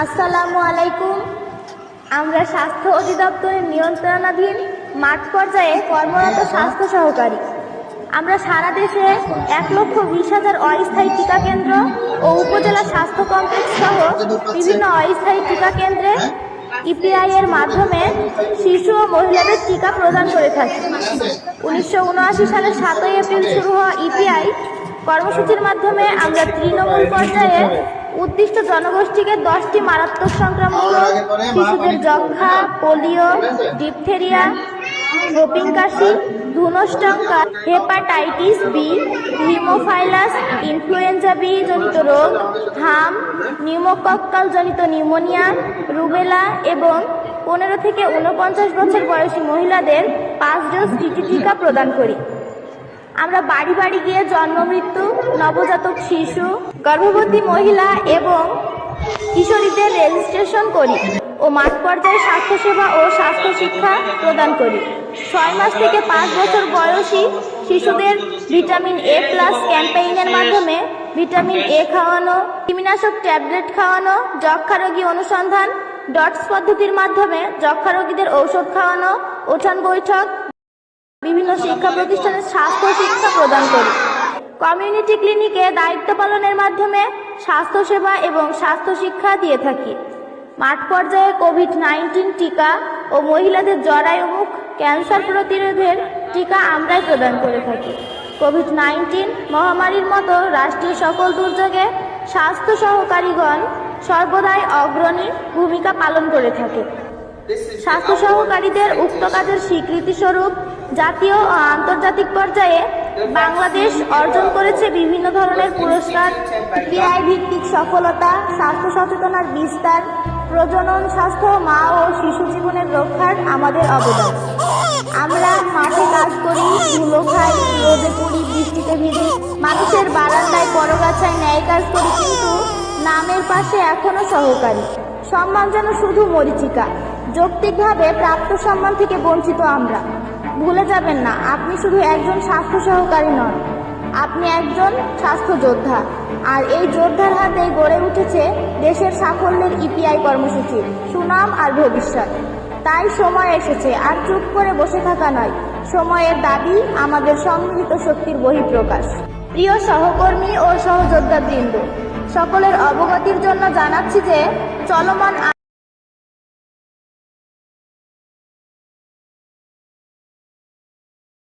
আসসালামু আলাইকুম। আমরা স্বাস্থ্য অধিদপ্তরের নিয়ন্ত্রণাধীন মাঠ পর্যায়ে কর্মরত স্বাস্থ্য সহকারী। আমরা সারা দেশে এক লক্ষ বিশ হাজার অস্থায়ী টিকা কেন্দ্র ও উপজেলা স্বাস্থ্য কমপ্লেক্স সহ বিভিন্ন অস্থায়ী টিকা কেন্দ্রে ইপিআই এর মাধ্যমে শিশু ও মহিলাদের টিকা প্রদান করে থাকি। উনিশশো উনআশি সালের সাতই এপ্রিল শুরু হওয়া ইপিআই কর্মসূচির মাধ্যমে আমরা তৃণমূল পর্যায়ে উদ্দিষ্ট জনগোষ্ঠীকে দশটি মারাত্মক সংক্রামক শিশুদের যক্ষা পোলিও, ডিপথেরিয়া হোপিং কাশি ধুনষ্টঙ্কা, hepatitis B, haemophilus, influenza B জনিত রোগ হাম নিউমোকক্কাল জনিত নিউমোনিয়া, রুবেলা এবং পনেরো থেকে উনপঞ্চাশ বছর বয়সী মহিলাদের পাঁচ ডোজ টিটি টিকা প্রদান করি। আমরা বাড়ি বাড়ি গিয়ে জন্ম, মৃত্যু, নবজাতক শিশু, গর্ভবতী মহিলা এবং কিশোরীদের রেজিস্ট্রেশন করি ও মাঠ পর্যায়ে স্বাস্থ্যসেবা ও স্বাস্থ্য শিক্ষা প্রদান করি। ছয় মাস থেকে পাঁচ বছর বয়সী শিশুদের ভিটামিন এ প্লাস ক্যাম্পেইনের মাধ্যমে ভিটামিন এ খাওয়ানো, কৃমিনাশক ট্যাবলেট খাওয়ানো যক্ষা রোগী অনুসন্ধান, ডটস পদ্ধতির মাধ্যমে যক্ষা রোগীদের ঔষধ খাওয়ানো, ওঠান বৈঠক বিভিন্ন শিক্ষা প্রতিষ্ঠানে স্বাস্থ্য শিক্ষা প্রদান করি। কমিউনিটি ক্লিনিকে দায়িত্ব পালনের মাধ্যমে স্বাস্থ্যসেবা এবং স্বাস্থ্য শিক্ষা দিয়ে থাকি। মাঠ পর্যায়ে কোভিড নাইন্টিন টিকা ও মহিলাদের জরায়ুমুখ ক্যান্সার প্রতিরোধের টিকা আমরাই প্রদান করে থাকি। কোভিড নাইন্টিন মহামারীর মতো রাষ্ট্রীয় সকল দুর্যোগে স্বাস্থ্য সহকারীগণ সর্বদাই অগ্রণী ভূমিকা পালন করে থাকে। স্বাস্থ্য সহকারীদের উক্ত কাজের স্বীকৃতি স্বরূপ জাতীয় ও আন্তর্জাতিক পর্যায়ে বাংলাদেশ অর্জন করেছে বিভিন্ন ধরনের পুরস্কার পিআই ভিত্তিক সফলতা, স্বাস্থ্য সচেতনার বিস্তার, প্রজনন স্বাস্থ্য, মা ও শিশু জীবনের রক্ষার আমাদের অবদান। আমরা মাঠে কাজ করি, ধুলো খাই, রোদে পড়ি বৃষ্টিতে ভিজি, মানুষের বারান্দায় পরগাছায় ন্যায় কাজ করি, কিন্তু নামের পাশে এখনও সহকারী। সম্মান যেন শুধু মরিচিকা। যৌক্তিকভাবে প্রাপ্ত সম্মান থেকে বঞ্চিত আমরা। ভুলে যাবেন না, আপনি শুধু একজন স্বাস্থ্য সহকারী নন, আপনি একজন স্বাস্থ্য যোদ্ধা। আর এই যোদ্ধার হাতেই গড়ে উঠেছে দেশের সাফল্যের ইপিআই কর্মসূচি, সুনাম আর ভবিষ্যৎ। তাই সময় এসেছে, আর চুপ করে বসে থাকা নয়, সময়ের দাবি আমাদের সম্মিলিত শক্তির বহিঃপ্রকাশ। প্রিয় সহকর্মী ও সহযোদ্ধাবৃন্দ, সকলের অবগতির জন্য জানাচ্ছি যে চলমান